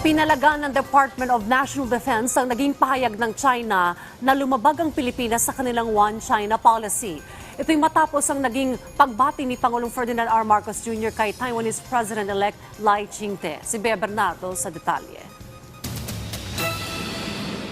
Pinalagaan ng Department of National Defense ang naging pahayag ng China na lumabag ang Pilipinas sa kanilang One China policy. Ito'y matapos ang naging pagbati ni Pangulong Ferdinand R. Marcos Jr. kay Taiwanese President-elect Lai Ching-te. Si Bea Bernardo sa detalye.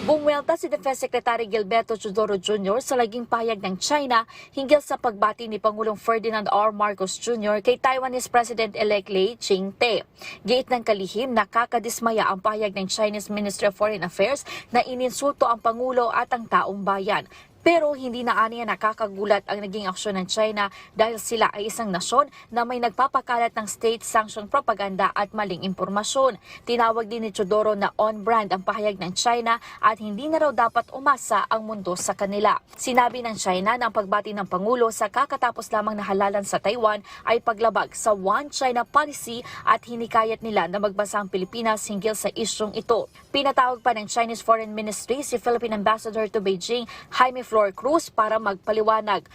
Bumwelta si Defense Secretary Gilberto Chodoro Jr. sa laging pahayag ng China hinggil sa pagbati ni Pangulong Ferdinand R. Marcos Jr. kay Taiwanese President-elect Lei Ching-te. Giit ng kalihim, nakakadismaya ang pahayag ng Chinese Ministry of Foreign Affairs na ininsulto ang Pangulo at ang taong bayan. Pero hindi na aniya nakakagulat ang naging aksyon ng China dahil sila ay isang nasyon na may nagpapakalat ng state-sanctioned propaganda at maling impormasyon. Tinawag din ni Chodoro na on-brand ang pahayag ng China at hindi na raw dapat umasa ang mundo sa kanila. Sinabi ng China na ang pagbati ng Pangulo sa kakatapos lamang na halalan sa Taiwan ay paglabag sa One China policy at hinikayat nila na magbasa ang Pilipinas hinggil sa isyong ito. Pinatawag pa ng Chinese Foreign Ministry si Philippine Ambassador to Beijing, Jaime Flor Cruz, para magpaliwanag.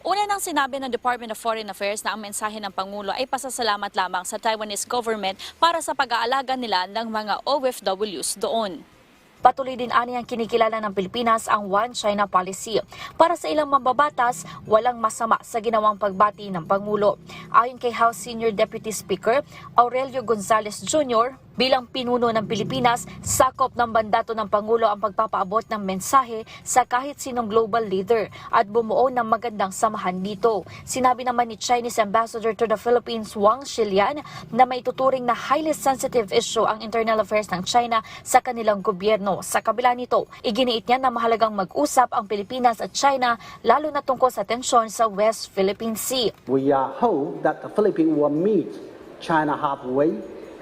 Una nang sinabi ng Department of Foreign Affairs na ang mensahe ng Pangulo ay pasasalamat lamang sa Taiwanese government para sa pag-aalaga nila ng mga OFWs doon. Patuloy din ani ang kinikilala ng Pilipinas ang One China policy. Para sa ilang mambabatas, walang masama sa ginawang pagbati ng Pangulo. Ayon kay House Senior Deputy Speaker Aurelio Gonzales Jr., bilang pinuno ng Pilipinas, sakop ng mandato ng Pangulo ang pagpapaabot ng mensahe sa kahit sinong global leader at bumuo ng magandang samahan dito. Sinabi naman ni Chinese Ambassador to the Philippines Wang Shilian na may tuturing na highly sensitive issue ang internal affairs ng China sa kanilang gobyerno. Sa kabila nito, iginiit niya na mahalagang mag-usap ang Pilipinas at China lalo na tungkol sa tensyon sa West Philippine Sea. We uh, hope that the Philippines will meet China halfway,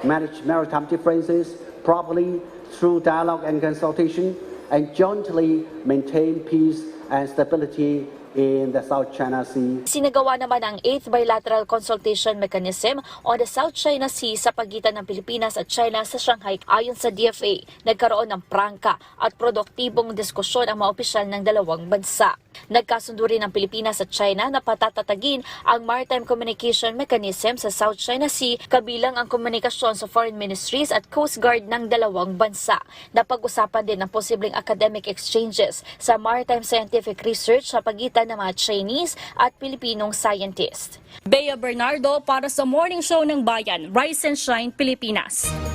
manage maritime differences properly through dialogue and consultation, and jointly maintain peace and stability in the South China Sea. Sinagawa naman ang 8th Bilateral Consultation Mechanism on the South China Sea sa pagitan ng Pilipinas at China sa Shanghai. Ayon sa DFA, nagkaroon ng prangka at produktibong diskusyon ang mga opisyal ng dalawang bansa. Nagkasundo rin ang Pilipinas at China na patatatagin ang Maritime Communication Mechanism sa South China Sea kabilang ang komunikasyon sa foreign ministries at coast guard ng dalawang bansa. Napag-usapan din ang posibleng academic exchanges sa maritime scientific research sa pagitan ng mga Chinese at Pilipinong scientists. Bea Bernardo para sa Morning Show ng Bayan, Rise and Shine, Pilipinas.